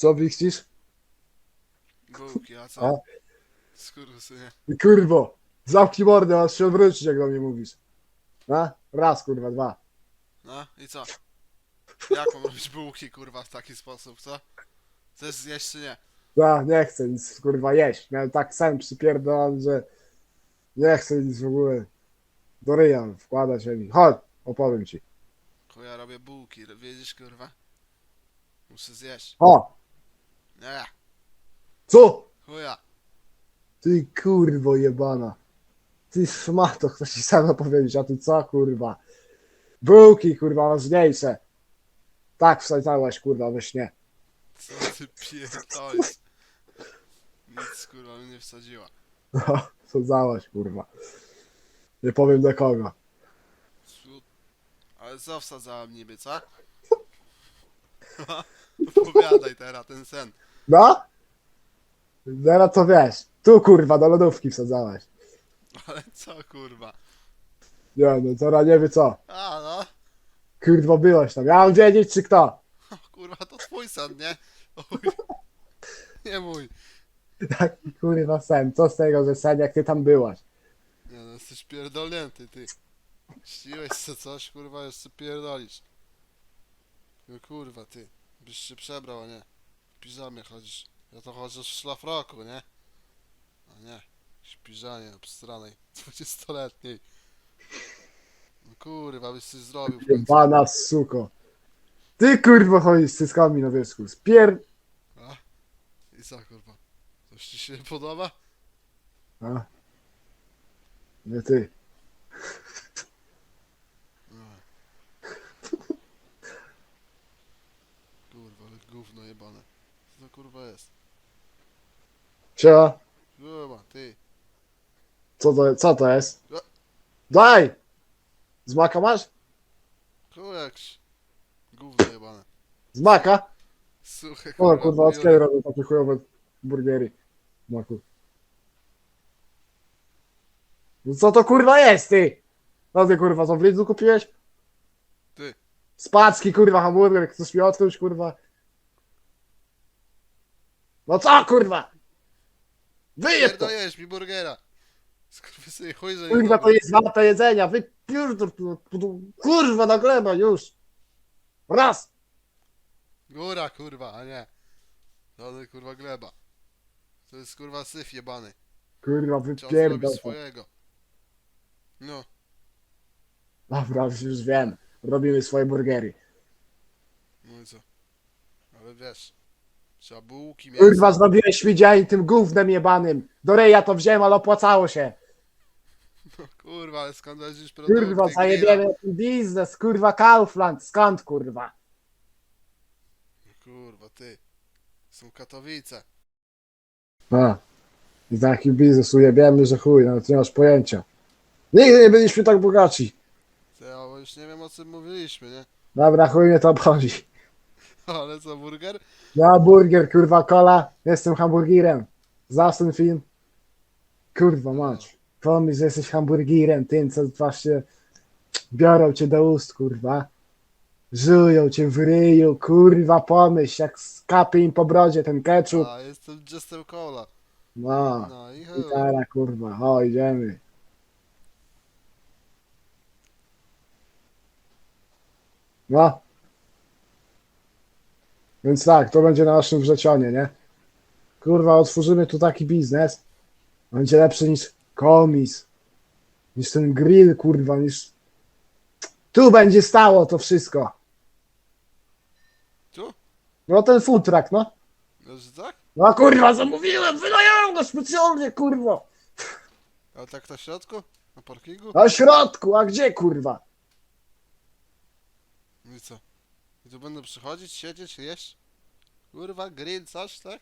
Co wichcisz? Bułki, a A? co? Skurwysynie. I kurwo, zamknij mordę, aż się odwrócić, jak do mnie mówisz. A? Raz, kurwa, dwa. No i co? Jak mam robić bułki, kurwa, w taki sposób, co? Chcesz zjeść czy nie? A, nie chcę nic, kurwa, jeść. Miałem tak sen przypierdolony, że nie chcę nic w ogóle. Do ryja wkładać się mi. Chodź, opowiem ci. Chuja robię bułki, wiedziesz, kurwa? Muszę zjeść. O, Nie, co? chuja. Ty kurwo jebana. Ty szmato, chcę ci sam powiedzieć, a ty co kurwa? Bułki kurwa ważniejsze. Tak wsadzałeś kurwa we śnie. Co ty pierdolisz? Nic, kurwa, mnie nie wsadziła. No, wsadzałaś kurwa. Nie powiem do kogo. Ale co wsadzałem niby, co? Opowiadaj teraz ten sen. No? Zaraz to wiesz. Tu kurwa do lodówki wsadzałaś. Ale co, kurwa? Nie no, teraz nie wie co. A, no. Kurwa byłeś tam. Ja mam wiedzieć czy kto. O, kurwa, to twój sen, nie? Oj. Nie mój. Taki kurwa sen. Co z tego, że sen jak ty tam byłaś? Nie no, jesteś pierdolnięty, ty. Śniłeś se coś, kurwa, jeszcze pierdolisz. No kurwa, ty. Byś się przebrał, a nie. W piżamie chodzisz. Ja to chodzę w szlafroku, nie? A nie. W piżamie obstranej. 20-letniej. No kurwa, byś coś zrobił w końcu. Jebana suko. Ty kurwa chodzisz z cyckami na wierzchu. Spier... A? I co, kurwa? Coś ci się nie podoba? A? Nie ty. No. Kurwa, ale gówno jebane. Co to kurwa jest? Siema. Kurwa, ty. Co to, co to jest? Ja- Daj! Z maka masz? Kurwa, jakś... Gówno jebane. Z maka? Suche, O kurwa, od kiedy robię takie chujowe burgery w maku? No co to kurwa jest ty? No ty kurwa, co w Lidlu kupiłeś? Ty. Spacki kurwa, hamburger, chcesz mi odkryć kurwa? No co kurwa? Wyjeb to! Pierdolujesz mi burgera. Skurwysyny, chuj, że nie Kurwa, to jest warte jedzenia, wypierdol tu, tu, tu, kurwa na gleba już! Raz! Góra, kurwa, a nie. To jest kurwa gleba. To jest kurwa syf jebany. Kurwa, Trzeba zrobić wypierdol to. swojego. No, Dobra, już wiem. Robimy swoje burgery. no i co? Ale wiesz. Trzeba bułki, mięso. Kurwa, zrobiłeś mi dzień tym gównem jebanym. Do reja to wziąłem, ale opłacało się. No, kurwa, ale skąd weźmiesz produkty? Kurwa, zajebiemy ten biznes. Kurwa, Kaufland. Skąd, kurwa? Kurwa, ty. Są Katowice. A. I taki biznes ujebiemy, że chuj, nawet nie masz pojęcia. Nigdy nie byliśmy tak bogaci. To ja już nie wiem o czym mówiliśmy, nie? Dobra, chuj mnie to obchodzi. Ale co, burger? Ja burger, kurwa, kola. Jestem hamburgerem. Znasz ten film? Kurwa, mać. Pomyśl, że jesteś hamburgerem, tym, co właśnie biorą cię do ust, kurwa. Żują cię w ryju, kurwa, pomyśl, jak skapie im po brodzie ten ketchup. A, jestem Jestem Cola. No, No i i teraz, kurwa, o, idziemy. No. Więc tak, to będzie na naszym wrzecionie, nie? Kurwa, otworzymy tu taki biznes. Będzie lepszy niż komis. Niż ten grill, kurwa, niż... Tu będzie stało to wszystko. Tu? No ten food truck, no. No, że tak? No kurwa, zamówiłem, wynająłem go specjalnie, kurwa. A tak na środku? Na parkingu? Na środku, a gdzie, kurwa? No i co? I tu będę przychodzić, siedzieć, jeść? Kurwa, grill, coś, tak?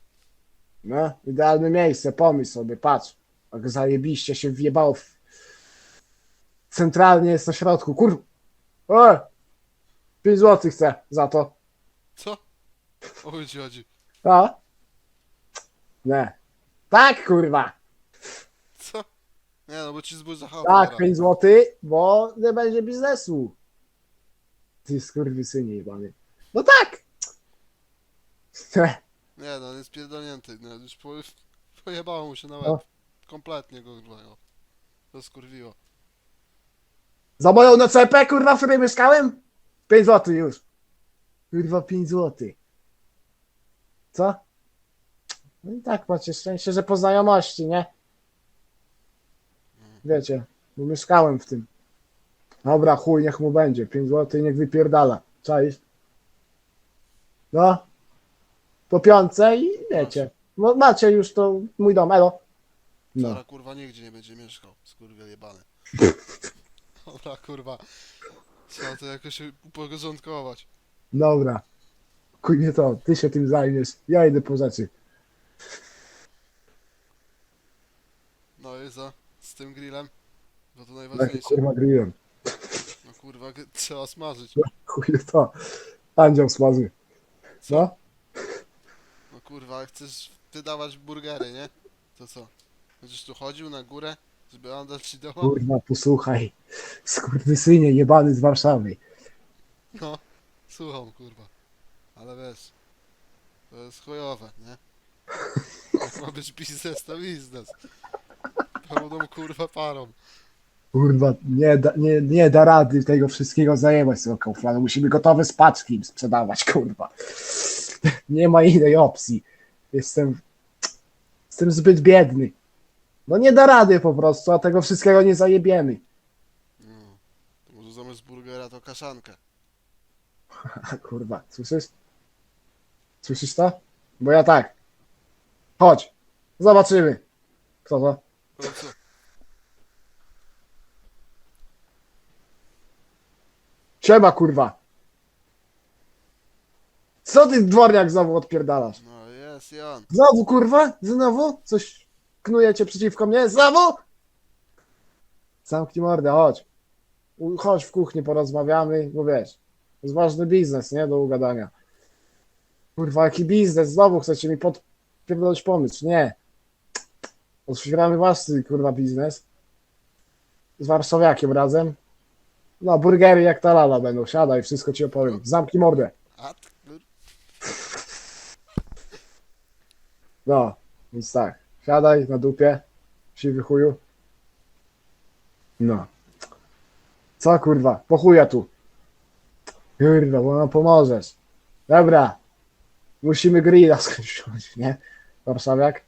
No, idealne miejsce, pomyśl sobie, patrz. Jak zajebiście się wjebało w... Centralnie jest na środku, kurwa. O! 5 złotych chcę za to. Co? O chuj ci chodzi. A? Nie. Tak, kurwa. Co? Nie no, bo ci zbój za Tak, 5 złotych, bo nie będzie biznesu. Ty skurwysynie jebany. No tak. Nie no, on jest pierdolnięty, no już po, pojebało mu się na łeb. No. Kompletnie go kurwa, no. To skurwiło. Za moją NCP, kurwa, w której mieszkałem? 5 zł już. Kurwa, 5 zł. Co? No i tak macie szczęście, że po znajomości, nie? Wiecie, bo mieszkałem w tym. Dobra, chuj, niech mu będzie. 5 zł i niech wypierdala. Czaisz? No. Po piątce i wiecie. No macie już to mój dom, elo. No. Dobra kurwa nigdzie nie będzie mieszkał, skurwiel jebany. Dobra kurwa. Trzeba to jakoś uporządkować. Dobra. Kuj nie to, ty się tym zajmiesz. Ja idę po rzeczy. No i co? Z tym grillem? Bo to Tak, najważniejsze. kurwa grillem. No kurwa, g- trzeba smażyć. Chuj to. Andział smaży. No? No kurwa, chcesz wydawać burgery, nie? To co? Będziesz tu chodził na górę, żeby Andal ci dała? Kurwa, posłuchaj. Skurwysynie jebany z Warszawy. No, słucham kurwa. Ale wiesz, to jest chujowe, nie? Jak ma być biznes, to biznes. Pełną kurwa parą. Kurwa, nie da, nie, nie da rady tego wszystkiego zajebać z tego Kauflandu. Musimy gotowe z paczki sprzedawać, kurwa. Nie ma innej opcji. Jestem, jestem zbyt biedny. No nie da rady po prostu, a tego wszystkiego nie zajebiemy. No, to może zamiast burgera to kaszankę. Kurwa, słyszysz? Słyszysz to? Bo ja tak. Chodź, zobaczymy. Kto to? No co? Siema, kurwa. Co ty dworniak znowu odpierdalasz? No jest on. Znowu, kurwa? Znowu? Coś knujecie przeciwko mnie? Znowu? Zamknij mordę, chodź. U- Chodź w kuchni, porozmawiamy, bo wiesz, to jest ważny biznes, nie? Do ugadania. Kurwa, jaki biznes? Znowu chcecie mi podpierdolić pomysł. Nie. Otwieramy własny, kurwa, biznes. Z warszawiakiem razem. No, burgery jak ta lala będą. Siadaj, wszystko ci opowiem. Zamknij mordę. No, więc tak. Siadaj na dupie, siwy chuju. No. Co kurwa? Po chuja tu. Kurwa, bo nam pomożesz. Dobra. Musimy grilla wziąć, nie? Warszawiak.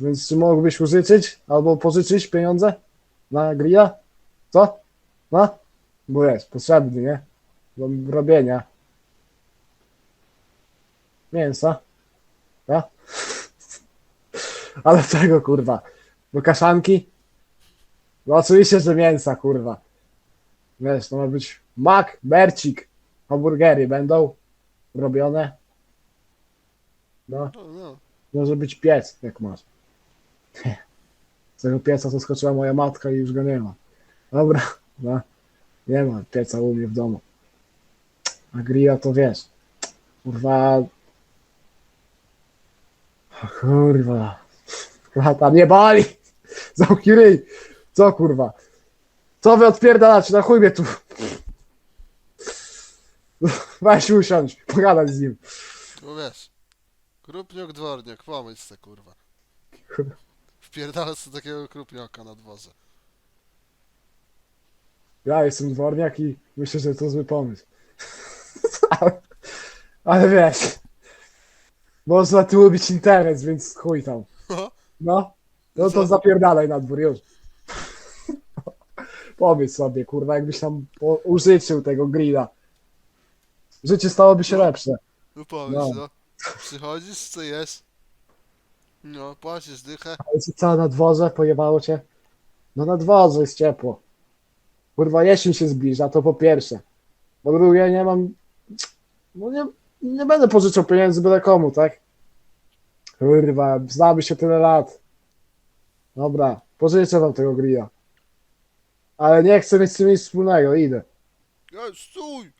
Więc czy mógłbyś użyczyć albo pożyczyć pieniądze na grilla? Co? No? Bo jest potrzebny, nie? Do robienia. Mięsa. Ja? Ale czego kurwa? Do kaszanki? No oczywiście, że mięsa kurwa. Wiesz, to ma być mak, bercik, hamburgery będą robione. No, No, no. może być piec, jak masz. Z tego pieca to skoczyła moja matka i już go nie ma. Dobra, no. Nie ma pieca u mnie w domu. A grilla to wiesz. Kurwa. O, kurwa. Klata mnie bali. Zamknij ryj. Co kurwa? Co wy odpierdalacie? Na chuj mnie tu. Weź usiądź, pogadać z nim. No wiesz. Krupniok, dworniak, pomyśl se kurwa. Wpierdalasz sobie takiego krupnioka na dworze. Ja jestem dworniak i myślę, że to zły pomysł. ale, ale wiesz, można tu lubić interes, więc chuj tam. No, no to Co? zapierdalaj na dwór już. Powiedz sobie, kurwa, jakbyś tam po, użyczył tego grilla. Życie stałoby się lepsze. No pomyśl, No. no. Przychodzisz, co jesz? No, płacisz dychę. Ale co, co na dworze pojebało cię? No na dworze jest ciepło. Kurwa, jesień się zbliża, to po pierwsze. Po drugie, nie mam... No nie, nie będę pożyczał pieniędzy byle komu, tak? Kurwa, znamy się tyle lat. Dobra, pożyczę wam tego grilla. Ale nie chcę mieć z tym nic wspólnego, idę. Ej, stój!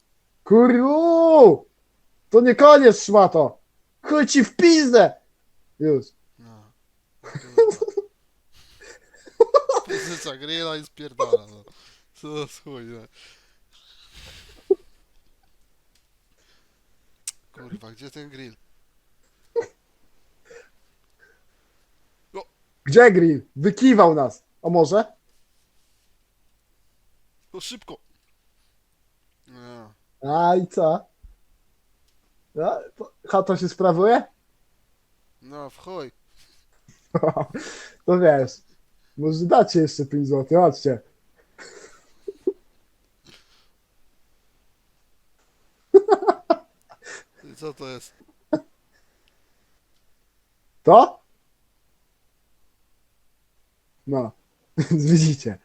Kurwa! To nie koniec, szmato! Chuj ci w pizdę! Już. No. Pożycza grilla i spierdala, no. Co za schujne. No. Kurwa, gdzie ten grill? Gdzie grill? Wykiwał nas. o może? No szybko. Nie. A i co? No, to, chata się sprawuje? No, w chuj. To wiesz. Może dacie jeszcze 5 zł, chodźcie. Co to jest? To? No. Widzicie.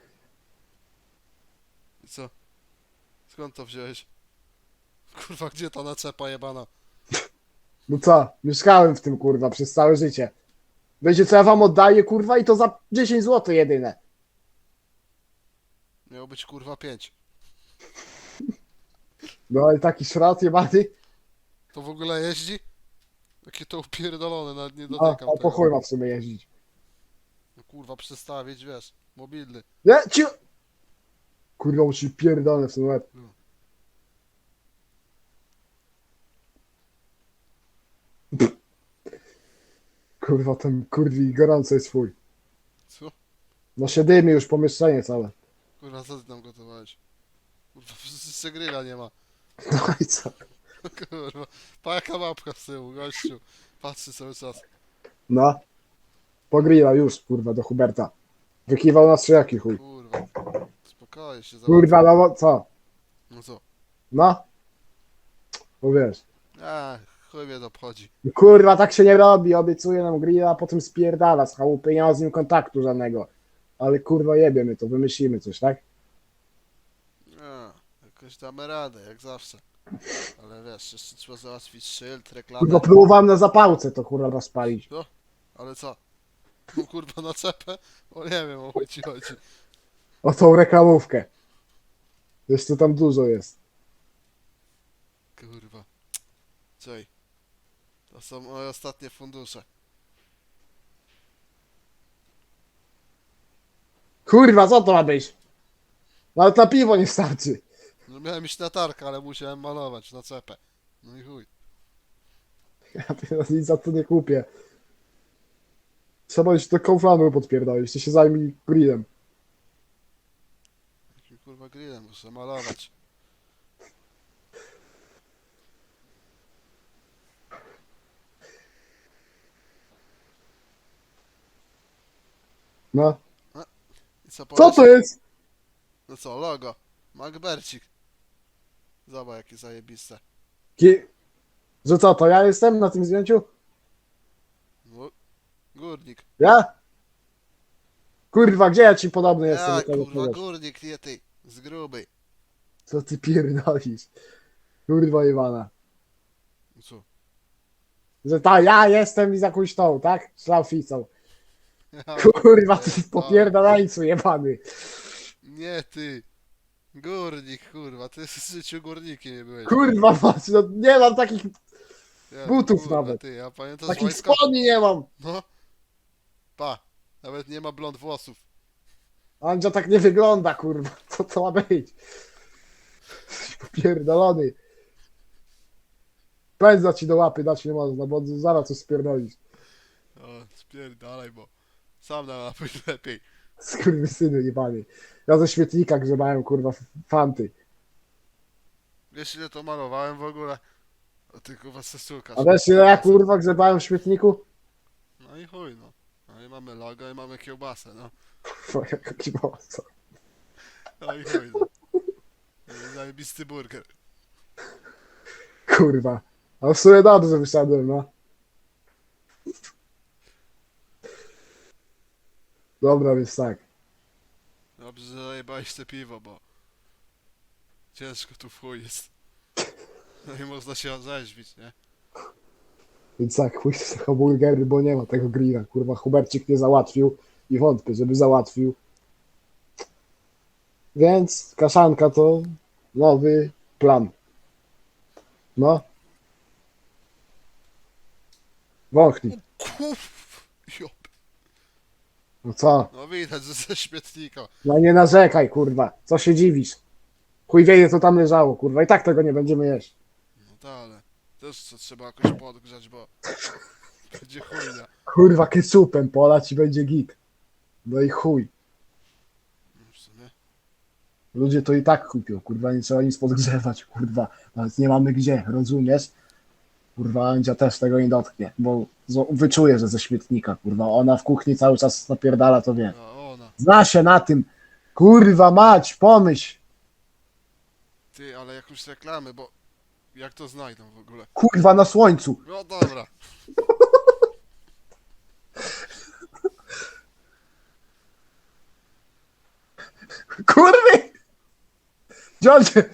I co? Skąd to wziąłeś? Kurwa, gdzie ta naczepa jebana? No co? Mieszkałem w tym kurwa przez całe życie. Wiecie co ja wam oddaję kurwa i to za 10 zł jedyne. Miało być kurwa pięć. No ale taki szrat jebany. To w ogóle jeździ? Jakie to upierdolone, nawet nie dotykam a po tego. chuj ma w sumie jeździć. No, kurwa, przestawić, wiesz, mobilny. Nie, ci... Kurwa, musi pierdolę w łeb. No. Kurwa, ten kurwi gorąco jest twój. Co? No się dymi już pomieszczenie całe. Kurwa, co ty tam gotowałeś? Kurwa, jeszcze gryla nie ma. No i co? Kurwa, pa jaka mapka z tyłu, gościu. Patrzy cały czas. No. Pogrilla już, kurwa, do Huberta. Wykiwał nas jaki chuj. Kurwa. Spokojnie się Kurwa, no bo- co? No co? No? Bo wiesz. A, chuj mnie to obchodzi. Kurwa, tak się nie robi. Obiecuje nam grilla, a potem spierdala z chałupy. Nie ma z nim kontaktu żadnego. Ale kurwa jebie my to, wymyślimy coś, tak? A, jakoś damy radę, jak zawsze. Ale wiesz, jeszcze trzeba załatwić szyld, reklamę. Kurwa, próbowałem na zapałce to kurwa rozpalić. Ale co? No kurwa na cepę? O nie wiem, o chuj ci chodzi. O tą reklamówkę. Jeszcze tam dużo jest. Kurwa. Czej. To są moje ostatnie fundusze. Kurwa, co to ma być? Nawet na piwo nie starczy. No miałem iść na tarkę, ale musiałem malować na cepę. No i chuj. Ja pierdolę, nic za to nie kupię. Trzeba się do Kauflandu podpierdolić, ty się zajmij grillem. Jakim kurwa grillem muszę malować. No. I co to jest? No co, logo. Macbercik. Zobacz jakie zajebiste. Ki... Że co, to ja jestem na tym zdjęciu? No, górnik. Ja? Kurwa, gdzie ja ci podobny jestem? Ja, do tego kurwa, górnik, nie ty. Z gruby. Co ty pierdolisz? Kurwa Iwana. No co? Że ta, ja jestem i z jakąś tą, tak? Szlauficą. Ja, Kurwa, ty pierdolę. popierdalańcu jebany. Nie ty. Górnik, kurwa, ty w życiu górnikiem nie byłeś. Kurwa, patrz, no nie mam takich, Ja, butów kurwa, nawet. Ty, ja pamiętam z takich wojska... spodni nie mam. No. Pa. Nawet nie ma blond włosów. Andzia tak nie wygląda, kurwa. Co to ma być? Popierdolony. Pędza ci do łapy dać nie można, bo zaraz coś spierdolisz. O, spierdalaj, bo sam na lepiej. Skurwysyny jebany. Ja ze śmietnika grzebałem, kurwa, fanty. Wiesz ile to malowałem w ogóle? O ty kurwa se sukasz. A wiesz ile ja, kurwa, grzebałem w śmietniku? No i chuj no. No i mamy logo i mamy kiełbasę, no. Twoja kibosa. No i chuj no. I Zajebisty burger. Kurwa. A w sumie dobrze wyszedłem, no. Dobra, więc tak. Dobrze, że zajebałeś te piwo, bo ciężko tu w chuj jest. No i można się orzeźwić, nie? Więc tak, chuj z tego burgery, bo nie ma tego grilla. Kurwa, Hubercik nie załatwił i wątpię, żeby załatwił. Więc kaszanka to nowy plan. No. Wąchnij. Kuf! No co? No widać, że ze śmietnika. No nie narzekaj, kurwa. Co się dziwisz? Chuj wie, co tam leżało, kurwa. I tak tego nie będziemy jeść. No tak, ale też co trzeba jakoś podgrzać, bo będzie chujnia. Kurwa, keczupem polać i będzie git. No i chuj. No w sumie. Ludzie to i tak kupią, kurwa, nie trzeba nic podgrzewać, kurwa. Nawet nie mamy gdzie, rozumiesz? Kurwa, Andzia też tego nie dotknie, bo wyczuje, że ze śmietnika, kurwa. Ona w kuchni cały czas napierdala, to wie. A ona. Zna się na tym. Kurwa mać, pomyśl. Ty, ale jakąś reklamę, bo jak to znajdą w ogóle? Kurwa na słońcu. No dobra. Kurwy! Dziodzie,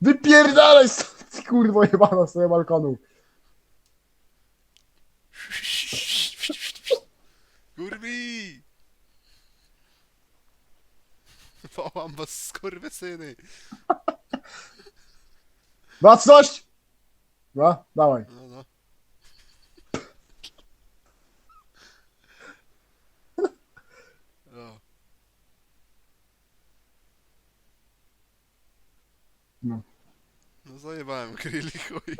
wypierdalaj stąd, kurwo jebana z tego balkonu. Kurwi! Was skurwysyny. Baczność! No, dawaj. No, no. O. No. No zajebałem grilli chuj.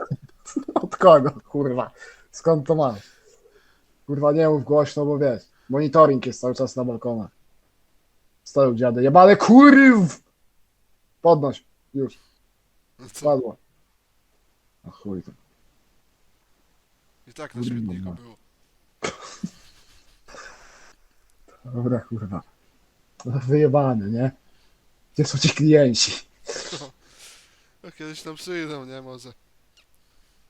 Od kogo, kurwa? Skąd to masz? Kurwa, nie mów głośno, bo wiesz. Monitoring jest cały czas na balkonach. Stoją dziady. Jebane kurw! Podnoś. Już. No? Spadło. A chuj to. I tak na Kurwa, śmietniku no. było. Dobra, kurwa. Wyjebane, nie? Gdzie są ci klienci? No, kiedyś tam przyjdą, nie? Może.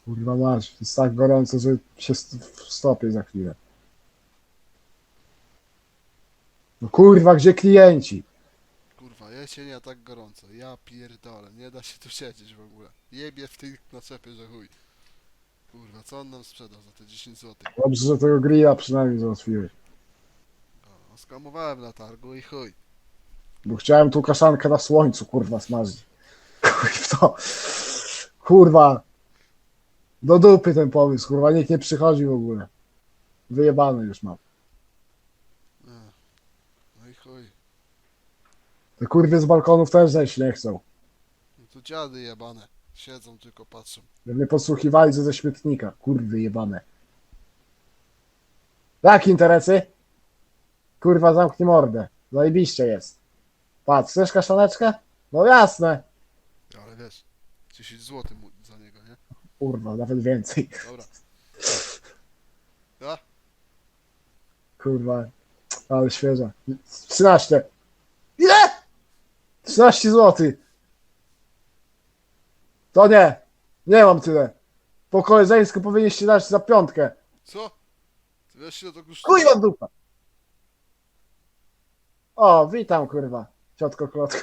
Kurwa masz. Jest tak gorąco, że się st- za chwilę. No kurwa, gdzie klienci? Kurwa, jesień, a tak gorąco. Ja pierdolę, nie da się tu siedzieć w ogóle. Jebie w tej naczepie, że chuj. Kurwa, co on nam sprzedał za te 10 zł? Dobrze, że tego grilla przynajmniej załatwiłeś. O, skamowałem na targu i chuj. Bo chciałem tu kaszankę na słońcu, kurwa, smażyć. Kurwa, kurwa. Do dupy ten pomysł, kurwa, nikt nie przychodzi w ogóle. Wyjebany już mam. E, No i chuj. Te kurwy z balkonów też zejść nie chcą. No tu dziady jebane. Siedzą tylko patrzą. Mnie podsłuchiwali ze śmietnika. Kurwy jebane. Jak interesy? Kurwa, zamknij mordę. Zajebiście jest. Patrz, chcesz kaszaneczkę? No jasne. Ale wiesz, 10 zł mu za niego, nie? Kurwa, nawet więcej. Dobra. Ja? Kurwa, ale świeża. 13. Ile? 13 zł. To nie. Nie mam tyle. Po koleżeńsku powinniście dać za piątkę. Co? Ile to kosztuje? Kurwa dupa. O, witam kurwa. Ciotko klotko.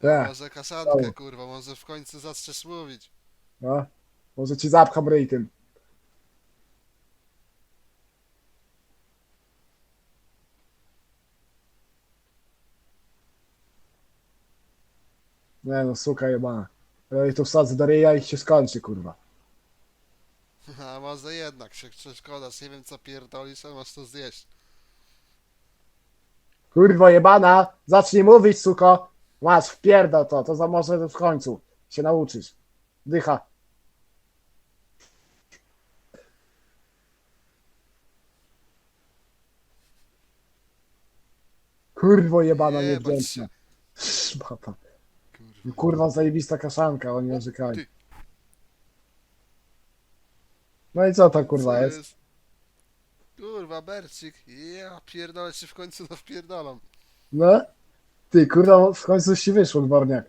Tak, Może kaszankę, kurwa, może w końcu zaczniesz mówić. no. Może ci zapcham ryj tym. Nie no, suka jebana. Ja to wsadzę do ryja i się skończy, kurwa. A może jednak się przeszkodasz, nie wiem co pierdolisz, a masz to zjeść. Kurwa jebana, zacznij mówić, suko. Masz, wpierdol to, to za może w końcu się nauczysz. Dycha. Kurwo jebana Jebać niewdzięczna. Szmata. Kurwa. Zajebista kaszanka, oni narzekają. Ty, No i co to kurwa co jest? Kurwa, Bercik, ja pierdolę się w końcu no wpierdolam. No? Ty, kurwa, w końcu ci wyszło, dworniak.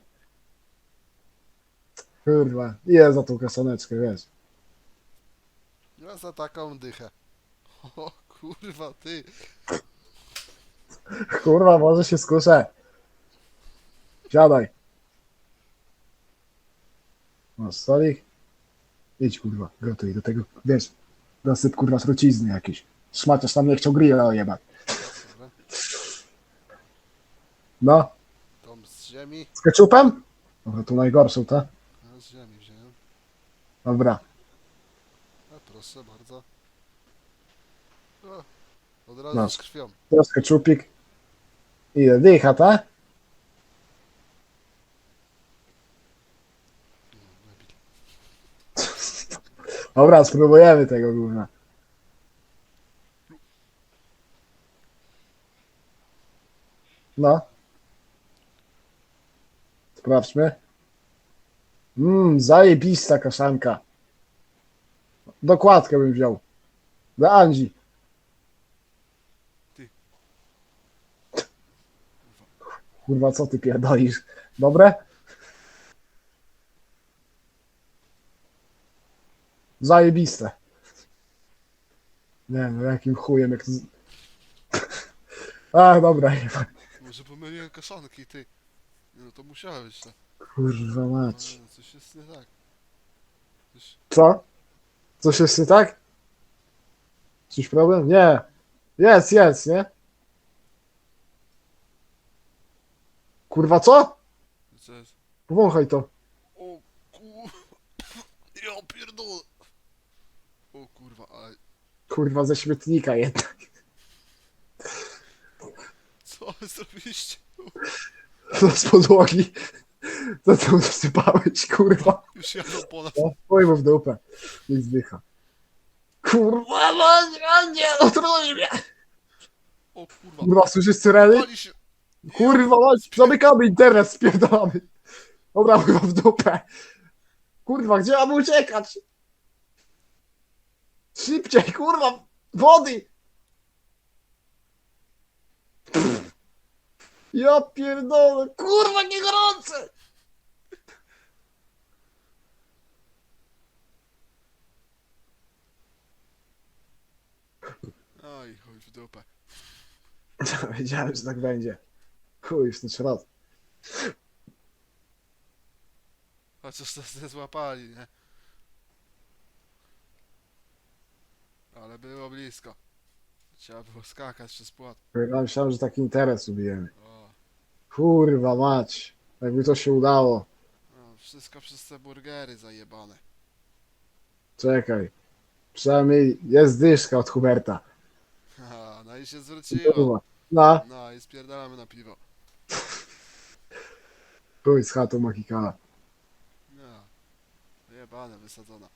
Kurwa, ile za tą kaszaneczkę, wiesz? Ja za taką dychę. O kurwa, ty. Kurwa, może się skuszę. Siadaj. Masz stolik? Idź, kurwa, gotuj do tego, wiesz, dosyp, kurwa, trucizny jakieś. Szmaciarz tam nie chciał grilla ojebać. Dobra, No, Tom z ziemi. z keczupem? Dobra, tu najgorszą, tak? No, z ziemi wziąłem. Dobra. A proszę bardzo. O, od razu Masz. z krwią. Teraz keczupik. Ile? Dycha, tak? Dobra, spróbujemy tego gówna. No. Sprawdźmy. Mmm, zajebista kaszanka. Dokładkę bym wziął. Dla Andzi. Ty. Kurwa, co ty pierdolisz? Dobre? Zajebiste. Nie no, jakim chujem, jak to... z- A, dobra, nie ma. Może pomyliłem kaszanki, ty. Nie, No to musiałeś to. Kurwa No, mać. nie, coś jest nie tak. Coś... Co? Coś jest nie tak? Coś problem? Nie. Jest, jest, nie? Kurwa, co? Co jest? Powąchaj to. O kur... Ja pierdolę. O kurwa, ale Kurwa, ze śmietnika jednak. co zrobiliście? To z podłogi. Co ty mu dosypałeś, kurwa? Już jadą po nas. O, chuj mu w dupę. Niech zdycha. Kurwa, mać, nie, otruj mnie. O kurwa. Kurwa, słyszysz syreny? Pali się. Kurwa, mać, zamykamy internet, spierdolamy. Dobra, kurwa, w dupę. Kurwa, gdzie mamy uciekać? Szybciej, kurwa, wody. Ja pierdolę, kurwa, nie gorące. Aj, chuj w dupę. Wiedziałem, że tak będzie. Chuj, już ten środ. Chociaż nas nie złapali, nie? Ale było blisko. Trzeba było skakać przez płot. Ja myślałem, że taki interes ubijemy. O, Kurwa mać. Jakby to się udało. no, wszystko przez te burgery zajebane. Czekaj. Przynajmniej jest dyszka od Huberta. Haha, no i się zwróciło. Kurwa. No, No i spierdalamy na piwo. chuj z chatą Makikana. No. Jebane, wysadzona.